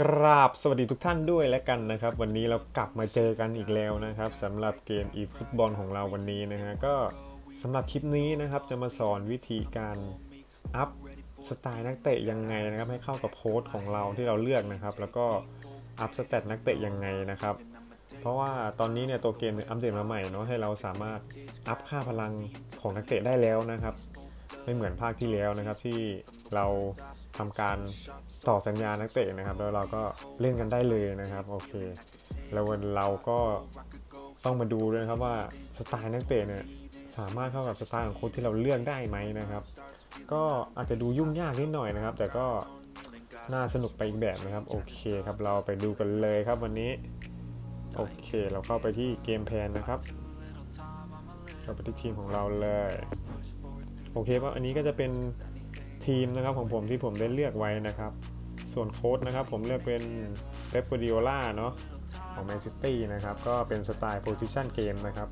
กราบสวัสดีทุกท่านด้วยแล้วกันนะครับ วันนี้เรากลับมาเจอกันอีกแล้วนะครับสำหรับเกมอีฟุตบอลของเราวันนี้นะฮะก็สำหรับคลิปนี้นะครับจะมาสอนวิธีการอัพสไตล์นักเตะยังไงนะครับให้เข้ากับโค้ดของเราที่เราเลือกนะครับ แล้วก็อัพสเตตนักเตะยังไงนะครับ เพราะว่าตอนนี้เนี่ยตัวเกมอัปเดตมาใหม่เนาะให้เราสามารถอัพค่าพลังของนักเตะได้แล้วนะครับ ไม่เหมือนภาคที่แล้วนะครับที่เราทำการต่อสัญญานักเตะนะครับ แล้วเราก็เล่นกันได้เลยนะครับโอเค แล้ววันเราก็ต้องมาดูด้วยครับว่าสไตล์นักเตะเนี่ยสามารถเข้ากับสไตล์ของโค้ชที่เราเลือกได้ไหมนะครับ ก็อาจจะดูยุ่งยากนิดหน่อยนะครับ แต่ก็น่าสนุกไปอีกแบบนะครับ โอเคครับเราไปดูกันเลยครับวันนี้ โอเคเราเข้าไปที่เกมแพนนะครับ เข้าไปที่ทีมของเราเลย โอเคว่าอันนี้ก็จะเป็นทีมนะครับของผมที่ผมได้เลือกไว้นะครับ ส่วนโค้ดนะครับผมเลือกเป็นเ e ป g ดิโอล่าเนาะของแมนซิตี้นะครับ ก็เป็นสไตล์โพซิชันเกมนะครับ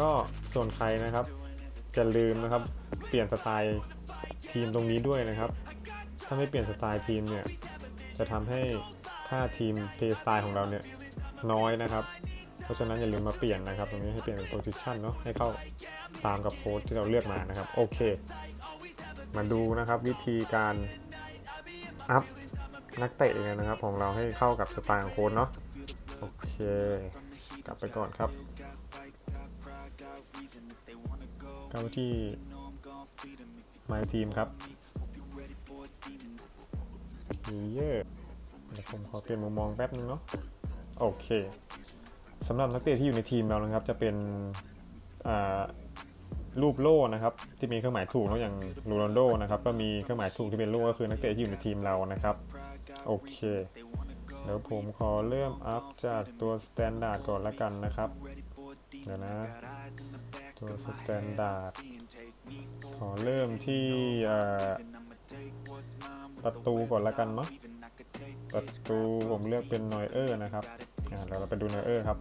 ก็ส่วนใครนะครับ จะลืมนะครับ เปลี่ยนสไตล์ทีมตรงนี้ด้วยนะครับ ถ้าไม่เปลี่ยนสไตล์ทีมเนี่ย จะทำให้ค่าทีมเพย์สไตล์ของเราเนี่ยน้อยนะครับ ราะฉะนั้นอย่าลืมมาเปลี่ยนนะครับ ตรงนี้ให้เปลี่ยนเป็นโพซิชันเนาะให้เข้าตามกับโค้ดที่เราเลือกมานะครับ โอเค มาดูนะครับวิธีการอัพนักเตะกันนะครับ ของเราให้เข้ากับสไตล์ของโค้ดเนาะโอเค กลับไปก่อนครับเข้าไปที่ My Team ครับเยอะเดี๋ยวผมขอเปลี่ยนมุมมองแป๊บนึงเนาะโอเค สำหรับนักเตะที่อยู่ในทีมเรานะครับ จะเป็นรูปโล่นะครับที่มีเครื่องหมายถูกเนอะอย่างโรนัลโดนะครับก็มีเครื่องหมายถูกที่เป็นโล่ก็คือนักเตะที่อยู่ในทีมเรานะครับโอเคเดี๋ยวผมขอเริ่มอัพจากตัวสแตนดาร์ดก่อนละกันนะครับเดี๋ยวนะตัวสแตนดาร์ดขอเริ่มที่ประตูก่อนละกันเนาะประตูผมเลือกเป็นนอยเออร์นะครับ เดี๋ยวเราไปดูนอยเออร์ครับ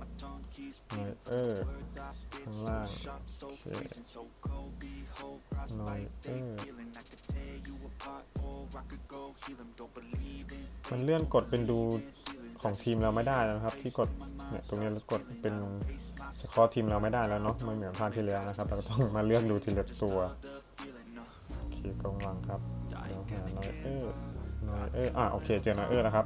นอยเออร์ข้างล่างโอเคนอยเออร์มันเลื่อนกดเป็นดูของทีมเราไม่ได้แล้วนะครับ ที่กดเนี่ยตรงนี้เรากดเป็นสกอร์ทีมเราไม่ได้แล้วเนาะไม่เหมือนภาคที่แล้วนะครับ เราก็ต้องมาเลือกดูทีละตัวโอเคกองหลังครับเดี๋ยวหานอยเออร์นอยเออร์อะโอเคเจอนอยเออร์แล้วครับ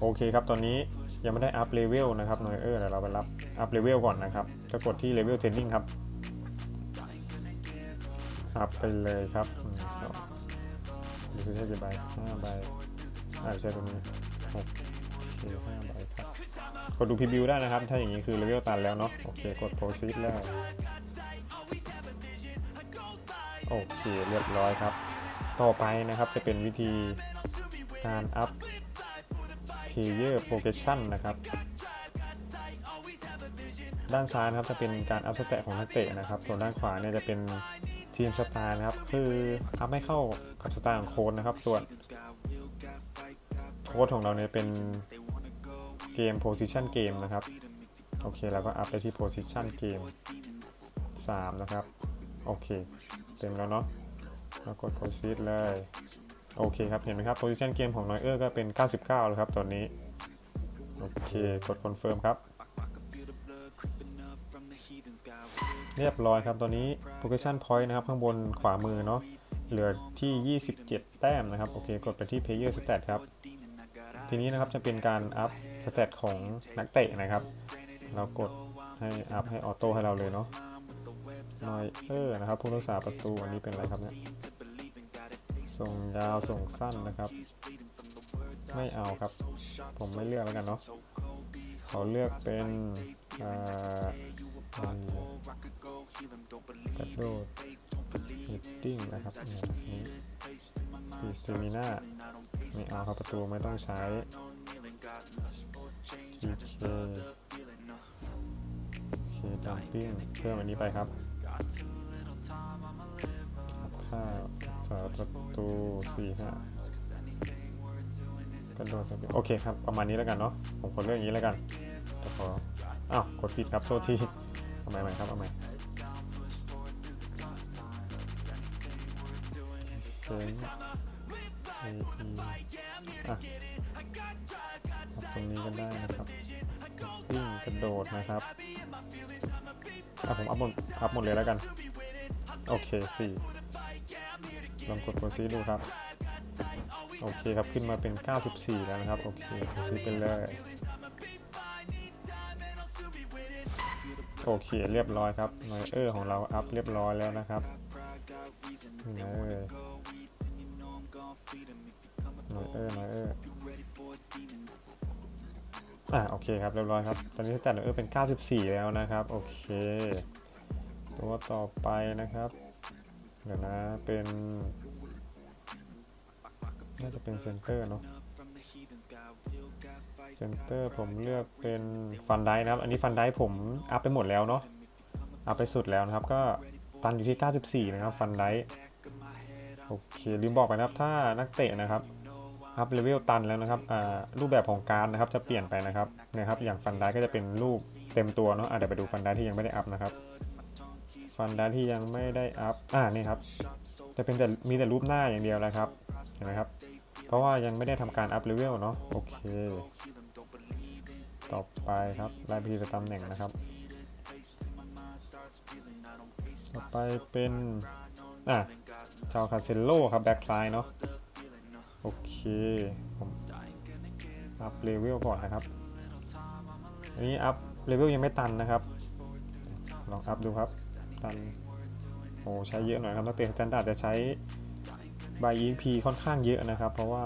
โอเคครับตอนนี้ ยังไม่ได้อัพเลเวลนะครับนอยเออร์เดี๋ยวเราไปรับอัพเลเวลก่อนนะครับก็กดที่เลเวลเทรนนิ่งครับอัพไปเลยครับหนึ่งองดูสิใช่กี่ใบห้าใบอ่าใช่ตรงนี้หกโอเคห้าใบครับกดดูพรีวิวได้นะครับ ถ้าอย่างนี้คือเลเวลตันแล้วเนาะโอเคกด proceed แล้วโอเคเรียบร้อยครับ ต่อไปนะครับจะเป็นวิธีการอัพ player progression นะครับ ด้านซ้ายนะครับจะเป็นการอัพสเตตของนักเตะนะครับ ส่วนด้านขวาเนี่ยจะเป็นทีมสไตล์นะครับ คืออัพให้เข้ากับสไตล์ของโค้ดนะครับ ส่วนโค้ดของเราเนี่ยเป็นเกม position game นะครับ โอเคเราก็อัพไปที่ position game 3 นะครับ โอเค เต็มแล้วเนาะแล้วกด proceed เลย โอเคครับ เห็นไหมครับ position game ของ Neuer ก็เป็น 99 แล้วครับตอนนี้ โอเค กด confirm ครับ เรียบร้อยครับตอนนี้ progression point นะครับ ข้างบนขวามือเนาะ เหลือที่ 27 แต้มนะครับ โอเค กดไปที่ player stat ครับ ทีนี้นะครับจะเป็นการอัพสเตตของนักเตะนะครับ เรากดให้อัพให้ออโต้ให้เราเลยเนาะนอยเออร์นะครับผู้รักษาประตูอันนี้เป็นอะไรครับเนี่ย ส่งยาวส่งสั้นนะครับ ไม่เอาครับ ผมไม่เลือกแล้วกันเนาะเขาเลือกเป็นอ่าอันกระโดดฮิตติ้งนะครับนี่ปีสเตมิน่าไม่เอาครับประตูไม่ต้องใช้ GK เคดัมปิ้งเพิ่มอันนี้ไปครับค่า ฝาประตูสี่ห้ากระโดดโอเคครับ ประมาณนี้แล้วกันเนาะ ผมกดเลือกอย่างนี้แล้วกันเดี๋ยวขออ้าว กดผิดครับ โทษทีเอาใหม่ใหม่ครับเอาใหม่เซน A E อะคนนี้ก็ได้นะครับวิ่งกระโดดนะครับอะผมอัพหมดอัพหมดเลยแล้วกัน โอเคสี่ ลองกดโปรซีดูครับ โอเคครับขึ้นมาเป็น 94 แล้วนะครับ โอเคโปรซีไปเลย โอเคเรียบร้อยครับนอยเออร์ของเราอัพเรียบร้อยแล้วนะครับนอยเออร์นอยเออร์นอยเออร์อะโอเคครับเรียบร้อยครับ ตอนนี้สแตทนอยเออร์เป็น 94 แล้วนะครับ โอเค ตัวต่อไปนะครับ เดี๋ยวนะ เป็น น่าจะเป็นเซนเตอร์เนาะเซนเตอร์ผมเลือกเป็นฟันไดนะครับ อันนี้ฟันไดผมอัพไปหมดแล้วเนาะ อัพไปสุดแล้วนะครับ ก็ตันอยู่ที่ 94 นะครับ ฟันไดโอเค ลืมบอกไปนะครับ ถ้านักเตะนะครับอัพเลเวลตันแล้วนะครับอ่ารูปแบบของการนะครับจะเปลี่ยนไปนะครับ นะครับ อย่างฟันได้ก็จะเป็นรูปเต็มตัวเนาะอะเดี๋ยวไปดูฟันได้ที่ยังไม่ได้อัพนะครับ ฟันไดที่ยังไม่ได้อัพ อ่านี่ครับ จะเป็นแต่มีแต่รูปหน้าอย่างเดียวนะครับ เห็นไหมครับ เพราะว่ายังไม่ได้ทำการอัพเลเวลเนาะ โอเค ต่อไปครับรายพิธีตำแหน่งนะครับ ต่อไปเป็น อะจาวคาเซโลครับ แบ็กซ้ายเนาะ โอเค ผมอัพเลเวลก่อนนะครับ อันนี้อัพเลเวลยังไม่ตันนะครับ ลองอัพดูครับ ตันโอ้ใช้เยอะหน่อยครับนักเตะสแตนดาร์ดจะใช้ใบ EP ค่อนข้างเยอะนะครับ เพราะว่า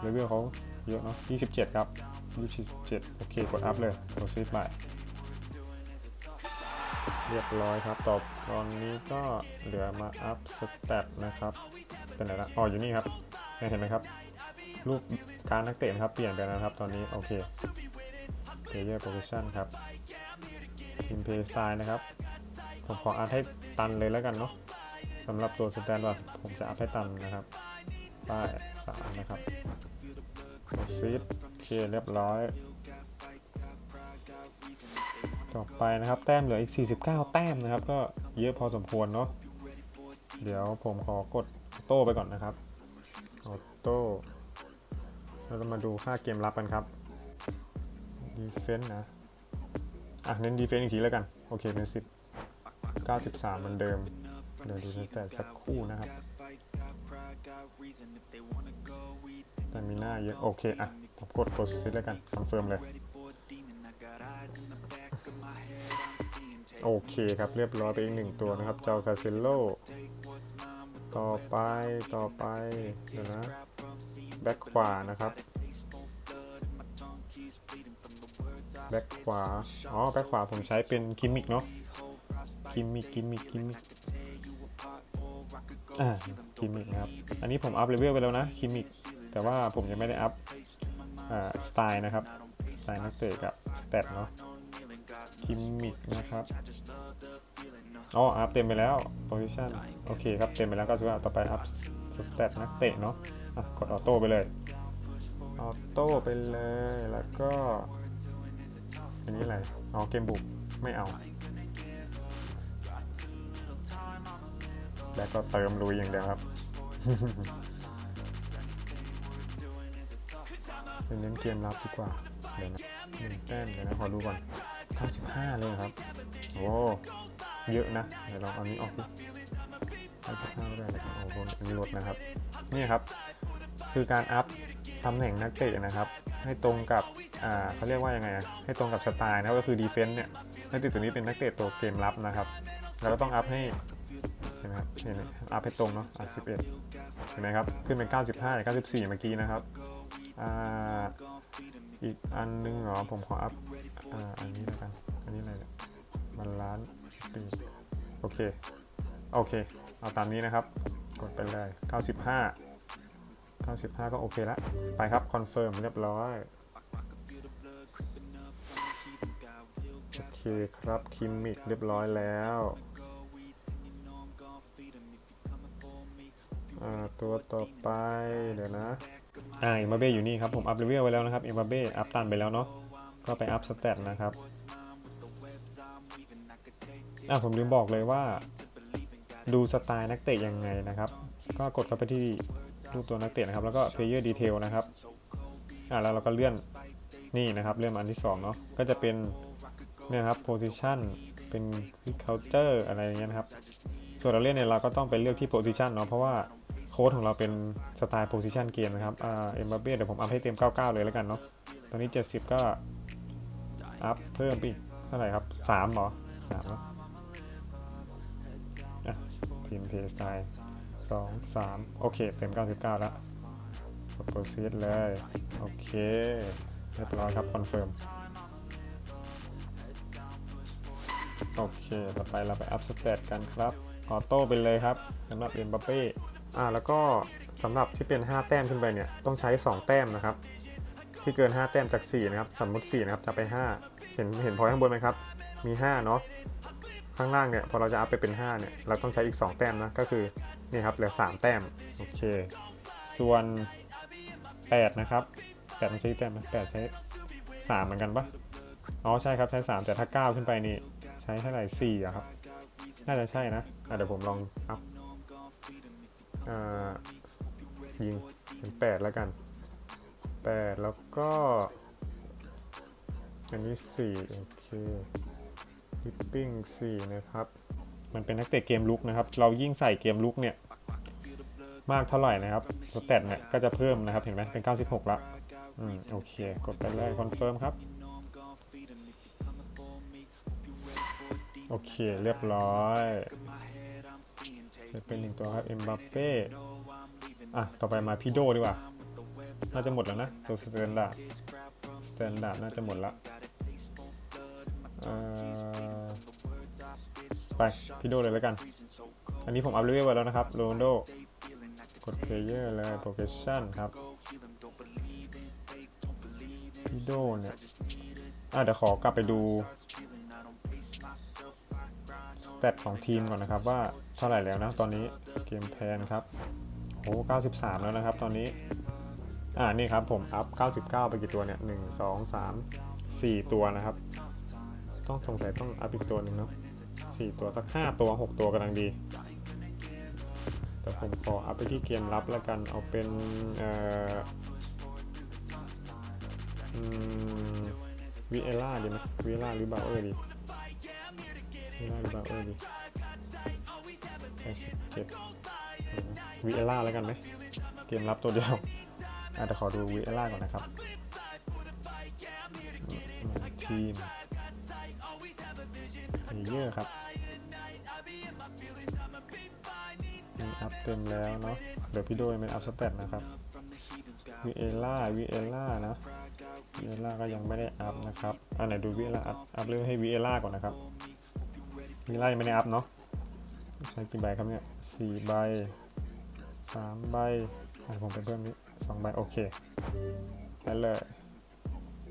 เลเวลเขาเยอะเนาะ27 ครับ 27 โอเค กดอัพเลยโปรซีดใหม่เรียบร้อยครับต่อตอนนี้ก็เหลือมาอัพสเตตนะครับ เป็นไหนละอ๋ออยู่นี่ครับ เห็นไหมครับ รูปการนักเตะนครับ เปลี่ยนไปแล้วนะครับตอนนี้ โอเค player position ครับ team play style นะครับ ผมขออัพให้ตันเลยแล้วกันเนาะสำหรับตัวสแตนดาร์ดผมจะอัพให้ตันนะครับป้ายสามนะครับซีดโอเคเรียบร้อย ต่อไปนะครับ แต้มเหลืออีก 49 แต้มนะครับ ก็เยอะพอสมควรเนาะเดี๋ยวผมขอกดโต้ไปก่อนนะครับออโต้เราจะมาดูค่าเกมรับกันครับดีเฟน s ์นะ อะ เน้นดีเฟน s ์อีกทีแล้วกัน โอเคเป็น10 93 เหมือนเดิม เดี๋ยวดูแตทสักคู่นะครับ แต่มีหน้าเยอะ โอเคอะผมกดโปรเซสแล้วกันคอนเฟิร์มเลย โอเคครับ เรียบร้อยไปอีกหนึ่งตัวนะครับ เจ้าคาเซโลต่อไปต่อไป เดี๋ยวนะ แบ็คขวานะครับ แบ็คขวา อ๋อ แบ็คขวาผมใช้เป็นคิมิกเนาะ คิมมิกคิมมิกคิมมิกอ่าคิมมิกครับ อันนี้ผมอัพเลเวลไปแล้วนะคิมมิก แต่ว่าผมยังไม่ได้อัพอ่าสไตล์นะครับ สไตล์นักเตะกับสเตตเนาะคิมมิกนะครับอ๋ออัพเต็มไปแล้ว position โอเคครับ เต็มไปแล้วก็ถือว่าต่อไปอัพสเตตนักเตะเนาะอะกดออโต้ไปเลย ออโต้ไปเลย แล้วก็ อันนี้อะไร เอาเกมบุก ไม่เอา แล้วก็เติมลุยอย่างเดียวครับเป็นเน้นเกมรับดีกว่า เดี๋ยวนะหนึ่งแต้มเดี๋ยวนะขอดูก่อน95เลยครับ โอ้เยอะนะ เดี๋ยวลองเอานี้ออกดิ95ไม่ได้เลยโอ้โหอันนี้ลดนะครับ นี่ครับ คือการอัพตำแหน่งนักเตะนะครับ ให้ตรงกับอ่าเขาเรียกว่ายังไงให้ตรงกับสไตล์นะก็คือดีเฟนส์เนี่ยนักเตะตัวนี้เป็นนักเตะตัวเกมรับนะครับเราก็ต้องอัพให้ เห็นไหมครับเห็นไหมอัพให้ตรงเนาะอะ11เห็นไหมครับ ขึ้นเป็น 95หรือ94 เมื่อกี้นะครับอ่าอีกอันนึงเหรอ ผมขออัพอ่าอันนี้แล้วกัน อันนี้อะไรเนี่ยมันล้านปีโอเค โอเค เอาตามนี้นะครับ กดไปเลย 95 95 ก็โอเคล้วไปครับคอนเฟิร์มเรียบร้อยโอเคครับคิมมิกเรียบร้อยแล้ว อ่าตัวต่อไปเดี๋ยวนะอ่าเอ็มบาเบ้อยู่นี่ครับผมอัพเลเวลไว้แล้วนะครับเอ็มบาเบ้อัพตันไปแล้วเนาะก็ไปอัพสเตตนะครับอะผมลืมบอกเลยว่าดูสไตล์นักเตะยังไงนะครับ ก็กดเข้าไปที่รูปตัวนักเตะนะครับ แล้วก็ player detail นะครับอ่าแล้วเราก็เลื่อนนี่นะครับเริ่มอันที่สองเนาะก็จะเป็นเนี่ยครับ position เป็น quick counter อะไรอย่างเงี้ยนะครับ ส่วนเราเล่นเนี่ยเราก็ต้องไปเลือกที่ position เนาะเพราะว่า โค้ดของเราเป็นสไตล์ position เกมนะครับอ่าเอ็มบัปเป้เดี๋ยวผมอัพให้เต็ม 99 เลยแล้วกันเนาะตอนนี้ 70 ก็อัพเพิ่มไปอีกเท่าไหร่ครับ3เหรอ3เนาะอะทีมเพย์สไตล์2 3โอเค เต็ม 99 แล้วกด proceed เลย โอเคเรียบร้อยครับ คอนเฟิร์ม โอเค ต่อไปเราไปอัพสเตตกันครับ ออโต้ไปเลยครับสำหรับเอ็มบัปเป้ อ่าแล้วก็สำหรับที่เป็น 5 แต้มขึ้นไปเนี่ยต้องใช้ 2 แต้มนะครับ ที่เกิน 5 แต้มจาก 4 นะครับ สมมติ 4 นะครับจะไป 5 เห็นเห็นพอยข้างบนไหมครับ มี 5 เนาะข้างล่างเนี่ยพอเราจะอัพไปเป็น 5 เนี่ยเราต้องใช้อีก 2 แต้มนะก็คือนี่ครับเหลือ 3 แต้มโอเค ส่วน 8 นะครับ8มันใช้แต้มนะ8ใช้3เหมือนกันปะอ๋อใช่ครับใช้ 3 แต่ถ้า 9 ขึ้นไปนี่ใช้เท่าไหร่4อะครับ น่าจะใช่นะะเดี๋ยวผมลองอัพ ยิงเป็น8แล้วกัน8แล้วก็ อันนี้4โอเควิปปิ้ง4นะครับ มันเป็นนักเตะเกมลุกนะครับ เรายิ่งใส่เกมลุกเนี่ยมากเท่าไหร่นะครับสเตตเนี่ยก็จะเพิ่มนะครับเห็นไหมเป็น 96 ละอืมโอเค กดไปเลยคอนเฟิร์มครับโอเค เรียบร้อย เป็นหนึ่งตัวครับเอ็มบัปเป้อะ ต่อไปมาพี่โดดีกว่า น่าจะหมดแล้วนะ ตัวสแตนดาร์ดสแตนดาร์ดน่าจะหมดละอ่อไปพี่โดเลยแล้วกัน อันนี้ผมอัพเลเวลไว้แล้วนะครับโรนโดกดเพลเยอร์เลย progression ครับพี่โดเนี่ยอะเดี๋ยวขอกลับไปดูสเตตของทีมก่อนนะครับว่า ท่าไหร่แล้วนะตอนนี้เกมแพนครับโอ้93 แล้วนะครับ ตอนนี้ อ่านี่ครับผมอัพ 99 ไปกี่ตัวเนี่ย 1 2 3 4 ตัวนะครับ ต้องสงสัยต้องอัพอีกตัวหนึ่งเนาะ4ตัวสัก 5 ตัว 6 ตัวกำลังดีแต่ผมขออัพไปที่เกมรับแล้วกันเอาเป็นเอ่อวีเอล่าดีไหมวีเอล่าหรือบาเออร์ดีวีเอล่าหรือบาเออร์ดี แปดสิบเจ็ดวีเอล่าแล้วกันไหมเกมรับตัวเดียวอาจจะขอดูวีเอล่าก่อนนะครับ ทีมเยอะครับมีอัพเต็มแล้วเนาะเดี๋ยวพี่โดยเป็นอัพสเตตนะครับวีเอล่าวีเอล่านะวีเอล่าก็ยังไม่ได้อัพนะครับอันไหนดูวีเอล่าอัพอัพเรื่องให้วีเอล่าก่อนนะครับวีเอล่ายังไม่ได้อัพเนาะ ใช้กี่ใบครับเนี่ยสี่ใบสามใบผมเป็นเพิ่มนี้สองใบโอเคได้เลยโอเค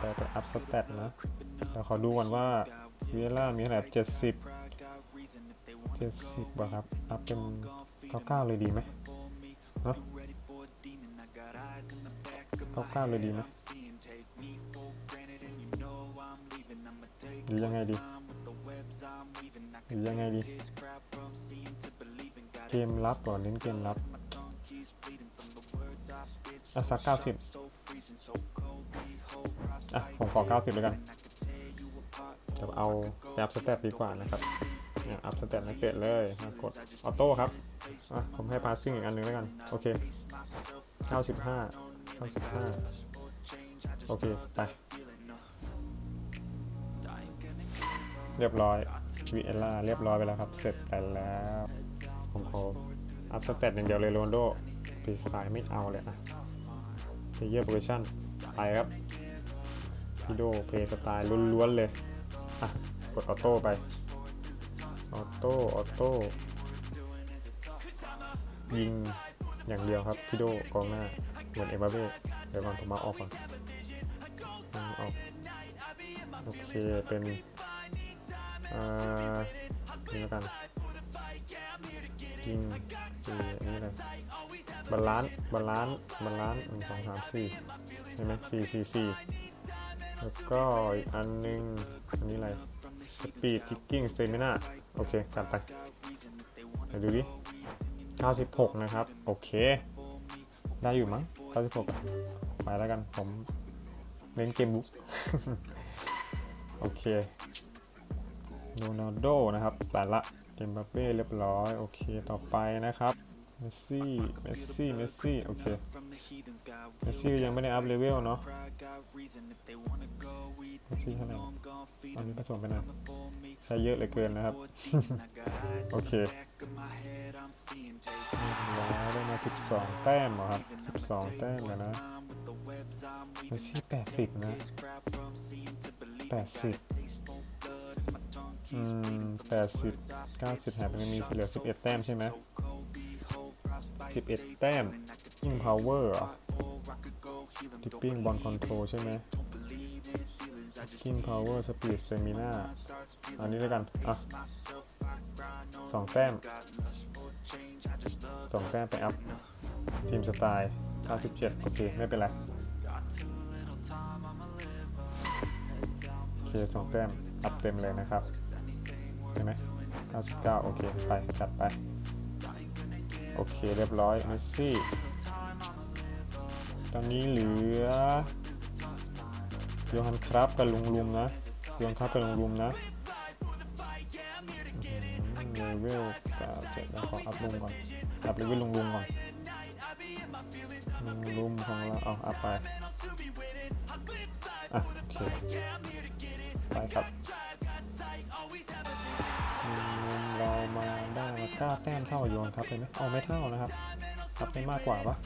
ได้ไปอัพสเตตนะเดี๋ยวขอดูก่อนว่าวีเอล่ามีขนาดเจ็ดสิบเจ็ดสิบครับ อัพเป็นเก้าเก้าเลยดีไหมเนาะเก้าเก้าเลยดีไหมหรือยังไงดี หรือยังไงดี เกมรับก่อนเน้นเกมรับอะสักเก้าสิบอะผมขอเก้าสิบเลยกันเดี๋ยวเอาแอปสเตปดีกว่านะครับเนี่ยอัพสเตตนักเตะเลยมากดออโต้ครับอะผมให้พาสซิ่งอีกอันหนึงแล้วกัน โอเค 95 95 โอเค ไป เรียบร้อย วีเอล่าเรียบร้อยไปแล้วครับ เสร็จไปแล้ว ผมขออัพสเตตอย่างเดียวเลยโรนโดพีสไตล์ไม่เอาเลยอะเพย์เยอร์โปรชั่นไปครับพีโดเพย์สไตล์ล้วนๆเลยอะกดออโต้ไป ออโต้ ออโต้ ยิงอย่างเดียวครับพีโดกองหน้า เหมือนเอ็มบัเป้เดี๋ยวก่อนผมมาออกก่อนยิงออก โอเค เป็น อ่านี่แล้วกันยิงสี่อันนี้เลยบาลานซ์บาลานซ์บาลานซ์หนึ่งสองสามสี่เห็นไหมสี่สี่สี่แล้วก็อีกอันหนึง อันนี้อะไรสปีดคิกกิ้งสเตมิน่าโอเคจัดไปเดี๋ยวดูดิ96 นะครับ โอเค ได้อยู่มั้ง96ไปแล้วกันผมเล่นเกมบุ๊กโอเค โรนัลโดนะครับแต่ละเอ็มบัปเป้เรียบร้อย โอเค ต่อไปนะครับ เมสซี่ เมสซี่ เมสซี่ โอเค เมสซี่ยังไม่ได้อัพเลเวลเนาะเมสซี่เท่าไหร่ตอนนี้ผสมไปน่อยใช้เยอะเหลือเกินนะครับ โอเคแล้วได้มา 12 แต้มเหรอครับ 12 แต้มแล้วนะเมสซี่ 80 นะ 80 อืม80 90หายไปม่มีเหลือ11แต้มใช่ไหม11แต้มยิง power เหรอ tipping ball control ใช่ไหม King Power Speed Stamina อันนี้ด้วกัน อะสองแต้มสองแต้มไปอัพ ทีมสไตล์97 โอเค ไม่เป็นไร โอเคสองแต้มอัพเต็มเลยนะครับ 99 โอเค ไปจัดไป โอเค เรียบร้อยเมสซี่ ตอนนี้เหลือโยฮันครับกับลุงลุมนะโยฮันครับกับลุงลุมนะเลเวลกับเจ็ดแล้วขออัพลุงก่อน อัพเลเวลลุงลุงก่อนลุงลุมของเราเอาอัพไปอะโอเคไปครับ มาได้ก้าแต้มเท่าโยนครับเลยไหมเอาไม่เท่านะครับอัพได้มากกว่าปะ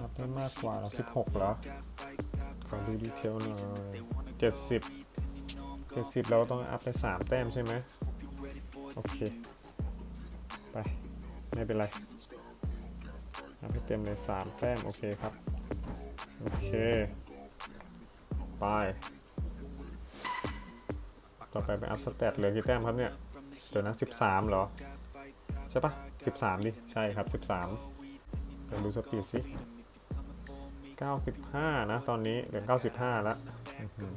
อัพได้มากกว่าเรอสิบหกเหรอขอดูดีเทลหน่อยเจ็ดสิบเจ็ดสิบเราต้องอัพไปสามแต้มใช่ไหมโอเค ไป ไม่เป็นไรอัพให้เต็มเลยสามแต้ม โอเคครับ โอเค ไป ต่อไปไปอัพสเตตเหลือกี่แต้มครับเนี่ย เดี๋ยวนะสิบสามเหรอ ใช่ปะสิบสามดิ ใช่ครับสิบสามเดี๋ยวดูสปีดสิ95นะ ตอนนี้เหลือ95แล้วอื้อหือ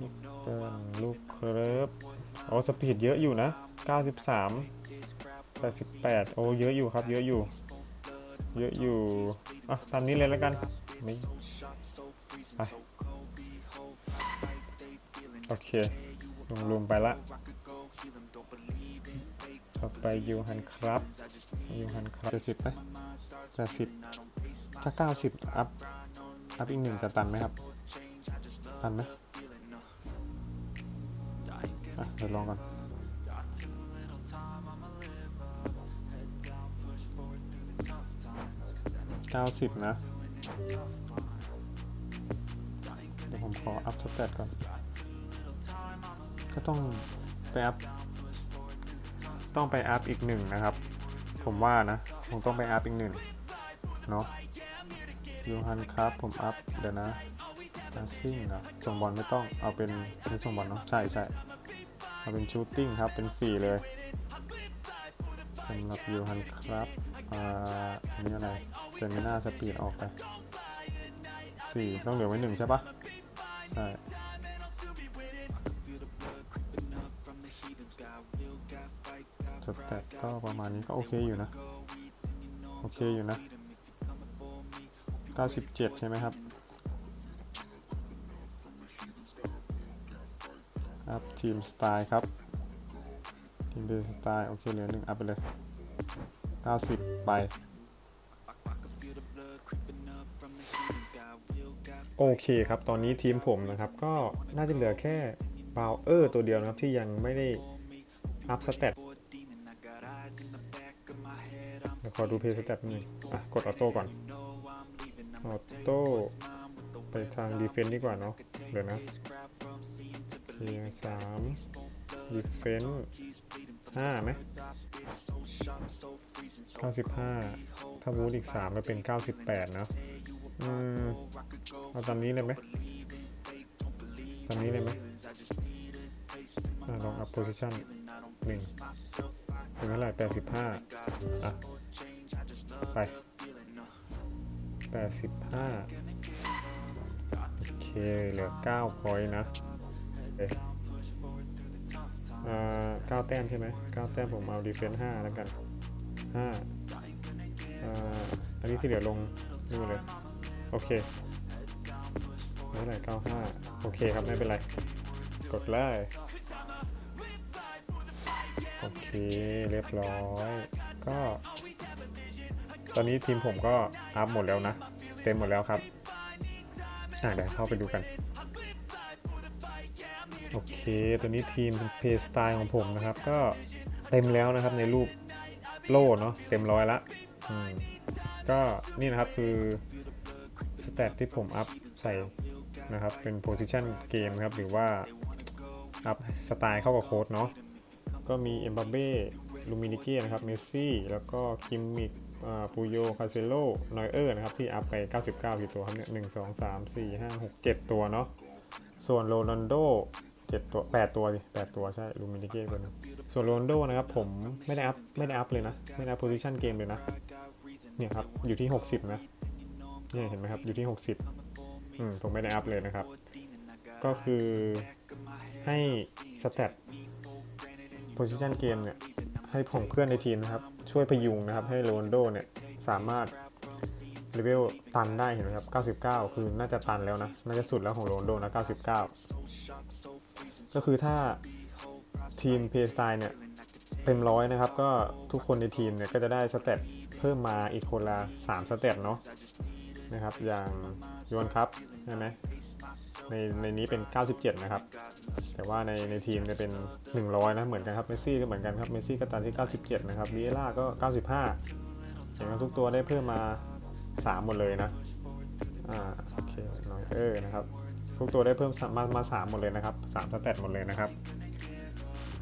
นี่เป็นลูกเครปโอ้สปีดเยอะอยู่นะ 93 88 โอ้เยอะอยู่ครับ เยอะอยู่ เยอะอยู่ อะ ตามนี้เลยแล้วกันไม่ไปโอเค รวมๆไปละต่อไปยูฮันครับยูฮันครับเจ็ดสิบไหมแปดสิบถ้าเก้าสิบอัพ อัพอีกหนึ่งจะตันไหมครับ ตันไหมอะเดี๋ยวลองก่อนเก้าสิบนะ เดี๋ยวผมขออัพสเตตก่อน ก็ต้องไปอัพต้องไปอัพอีกหนึ่งนะครับ ผมว่านะคงต้องไปอัพอีกหนึ่งเนาะยูฮันครับผมอัพเดี๋ยวนะดาซิ่งอะส่งบอลไม่ต้องเอาเป็นไม่ส่งบอลเนาะใช่ใช่เอาเป็นชูตติ้งครับเป็นสี่เลยสำหรับยูฮันครับอ่านี่อะไรเจมิน่าสปีดออกไปสี่ต้องเหลือไว้หนึ่งใช่ปะใช่ สแตทก็ประมาณนี้ก็โอเคอยู่นะ โอเคอยู่นะ 97 ใช่ไหมครับ อัพทีมสไตล์ครับ ทีมเบสไตล์โอเคเหลือหนึ่งอัพไปเลย 90 ไป โอเคครับ ตอนนี้ทีมผมนะครับ ก็น่าจะเหลือแค่บาวเออร์ตัวเดียวนะครับที่ยังไม่ได้อัพสเตต ขอดูเพย์สเต็ปหนึ่งอะกดออโต้ก่อน ออโต้ ไปทางดีเฟนต์ดีกว่าเนาะ เดี๋ยวนะเพีย์สามดีเฟนต์ห้าไหมเก้าสิบห้าถ้าบูทอีกสามก็เป็นเก้าสิบแปดนะอืมเอาตามนี้เลยไหมตามนี้เลยไหมอะลองอัพโพซิชันหนึ่งเป็นเท่าไหร่แปดสิบห้าอะ ไปแปดสิบห้าโอเค เหลือเก้าพอยต์นะเออเก้าแต้มใช่ไหมเก้าแต้มผมเอาดีเฟนส์ห้าแล้วกันห้าอ่าอันนี้ที่เหลือลงนี่เลย โอเคไม่เป็นไรเก้าห้าโอเคครับ ไม่เป็นไร กดเลยโอเค เรียบร้อย ก็ ตอนนี้ทีมผมก็อัพหมดแล้วนะ เต็มหมดแล้วครับ อะเดี๋ยวเข้าไปดูกัน โอเค ตัวนี้ทีมเพย์สไตล์ของผมนะครับ ก็เต็มแล้วนะครับในรูปโล่เนาะเต็มร้อยละอืมก็นี่นะครับคือสเตตที่ผมอัพใส่นะครับ เป็นโพ i ิชันเกมครับ หรือว่าอัพสไตล์เข้ากับโค้ดเนาะก็มีเอ็มบัเบ้ลูมินิเก้นะครับเมสซี่ แล้วก็คิมมิก ปูโยคาเซโลนอยเออร์นะครับ ที่อัพไป 99กี่ตัวครับเนี่ยหนึ่งสองสามสี่ห้าหกเจ็ดตัวเนาะส่วนโรนัลโดเจ็ดตัวแปดตัวดิแปดตัวใช่ลูมินิเก้ตัวนึงส่วนโรนโดนะครับผมไม่ได้อัพไม่ได้อัพเลยนะ ไม่ได้อัพโพซิชันเกมเลยนะเนี่ยครับอยู่ที่ 60 นะเนี่ยเห็นไหมครับอยู่ที่ 60อืมผมไม่ได้อัพเลยนะครับ ก็คือให้สเตตโพซิชันเกมเนี่ยให้ผมเพื่อนในทีมนะครับ ช่วยพยุงนะครับให้โรนโดเนี่ยสามารถเลเวลตันได้เห็นไหมครับ 99 คือน่าจะตันแล้วนะ น่าจะสุดแล้วของโรนโดนะ 99 ก็คือถ้าทีมเพย์สไตล์เนี่ยเต็มร้อยนะครับ ก็ทุกคนในทีมเนี่ยก็จะได้สเตตเพิ่มมาอีกคนละ 3 สเตตเนาะนะครับ อย่างยวนครับใช่ไหมในในนี้เป็น 97 นะครับ แต่ว่าในในทีมจะเป็น 100 นะเหมือนกันครับเมสซี่ก็เหมือนกันครับเมสซี่ก็ตันที่ 97 นะครับวีเอล่าก็ 95อย่างนั้นทุกตัวได้เพิ่มมา 3 หมดเลยนะอ่าโอเคน้อยเออนะครับทุกตัวได้เพิ่มมามาสามหมดเลยนะครับสามสแตทหมดเลยนะครับ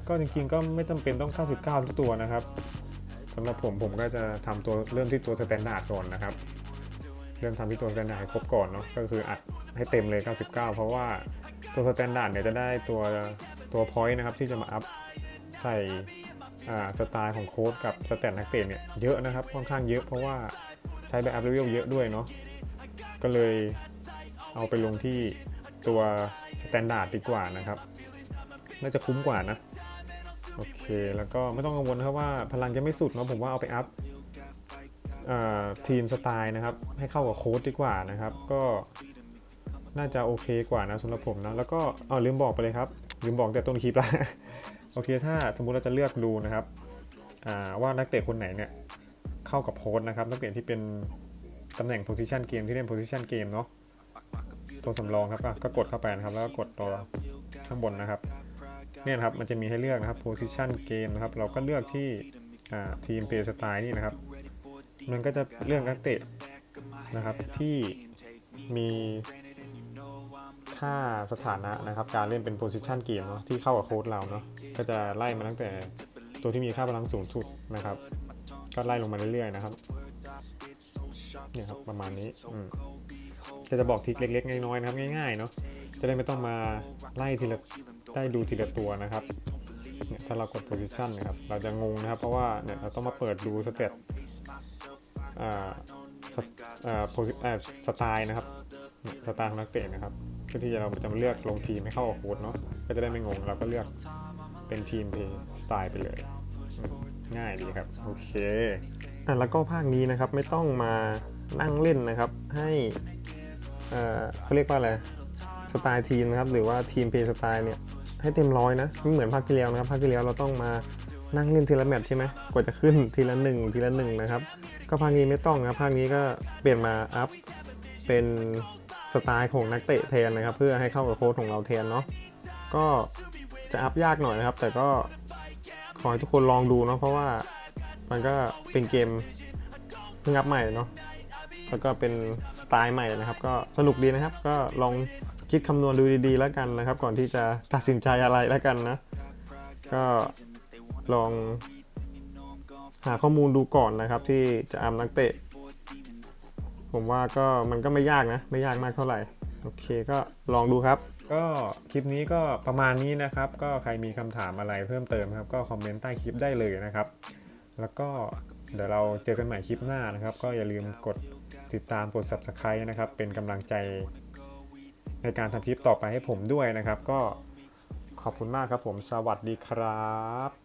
ก็จริงๆก็ไม่จำเป็นต้อง 99 ทุกตัวนะครับสำหรับผมผมก็จะทำตัวเริ่มที่ตัวสแตนดาร์ดก่อนนะครับ เริ่มทำที่ตัวสแตนดาร์ดครบก่อนเนาะก็คืออัดให้เต็มเลย 99 เพราะว่า ตัวสแตนดาร์ดเนี่ยจะได้ตัวตัวพอยต์นะครับที่จะมาอัพใส่สไตล์ของโค้ดกับสแตนนักเตะเนี่ยเยอะนะครับค่อนข้างเยอะเพราะว่าใช้แบบอัพเลเวลเยอะด้วยเนาะก็เลยเอาไปลงที่ตัวสแตนดาร์ดดีกว่านะครับ น่าจะคุ้มกว่านะ โอเค แล้วก็ไม่ต้องกังวลครับว่าพลังจะไม่สุดเนาะผมว่าเอาไปอัพทีมสไตล์นะครับ ให้เข้ากับโค้ดดีกว่านะครับ ก็ น่าจะโอเคกว่านะสำหรับผมนะแล้วก็เอลืมบอกไปเลยครับ ลืมบอกแต่ต้นคลิปละโอเคถ้าสมมุติเราจะเลือกดูนะครับว่านักเตะคนไหนเนี่ยเข้ากับโค้ดนะครับนักเตะที่เป็นตำแหน่ง position เกมที่เล่น position เกมเนาะตัวสำรองครับก็กดเข้าไปนะครับแล้วก็กดตัวข้างบนนะครับเนี่ยครับมันจะมีให้เลือกนะครับ position game นะครับเราก็เลือกที่ทีม play style นี่นะครับ มันก็จะเลือกนักเตะนะครับที่มี ค่าสถานะนะครับ การเล่นเป็น position game เนาะที่เข้ากับโค้ดเราเนาะก็จะไล่มาตั้งแต่ตัวที่มีค่าพลังสูงสุดนะครับ ก็ไล่ลงมาเรื่อยๆนะครับเนี่ยครับประมาณนี้อืมก็จะบอกทิกเล็ก ๆ น้อยๆนะครับง่ายๆเนาะจะได้ไม่ต้องมาไล่ทีละได้ดูทีละตัวนะครับเนี่ยถ้าเรากด position นะครับ เราจะงงนะครับ เพราะว่าเนี่ยเราต้องมาเปิดดูสเตตอ่าสอ่า posi- อ่าสไตล์นะครับ สไตล์ของนักเตะนะครับ พื่อที่จะเราจะมาเลือกลงทีมให้เข้ากับโค้ดเนาะก็จะได้ไม่งงเราก็เลือกเป็นทีมเพย์สไตล์ไปเลย ง่ายดีครับ โอเคอะแล้วก็ภาคนี้นะครับไม่ต้องมานั่งเล่นนะครับ ให้เอ่อเขาเรียกว่าอะไรสไตล์ทีมนะครับหรือว่าทีมเพย์สไตล์เนี่ยให้เต็มร้อยนะไม่เหมือนภาคที่แล้วนะครับภาคที่แล้วเราต้องมานั่งเล่นทีละแมตช์ใช่ไหมกว่าจะขึ้นทีละหนึ่งทีละหนึ่งนะครับ ก็ภาคนี้ไม่ต้องนะภาคนี้ก็เปลี่ยนมาอัพเป็น สไตล์ของนักเตะแทนนะครับ เพื่อให้เข้ากับโค้ชของเราแทนเนาะก็จะอัพยากหน่อยนะครับ แต่ก็ขอให้ทุกคนลองดูเนาะเพราะว่ามันก็เป็นเกมเพิ่งอัพใหม่เนาะแล้วก็เป็นสไตล์ใหม่นะครับ ก็สนุกดีนะครับ ก็ลองคิดคำนวณดูดีๆ แล้วกันนะครับ ก่อนที่จะตัดสินใจอะไรแล้วกันนะ ก็ลองหาข้อมูลดูก่อนนะครับ ที่จะอัพนักเตะ ผมว่าก็มันก็ไม่ยากนะ ไม่ยากมากเท่าไหร่ โอเคก็ลองดูครับ ก็คลิปนี้ก็ประมาณนี้นะครับ ก็ใครมีคำถามอะไรเพิ่มเติมครับ ก็คอมเมนต์ใต้คลิปได้เลยนะครับ แล้วก็เดี๋ยวเราเจอกันใหม่คลิปหน้านะครับ ก็อย่าลืมกดติดตามกด subscribe นะครับ เป็นกำลังใจในการทำคลิปต่อไปให้ผมด้วยนะครับ ก็ขอบคุณมากครับผม สวัสดีครับ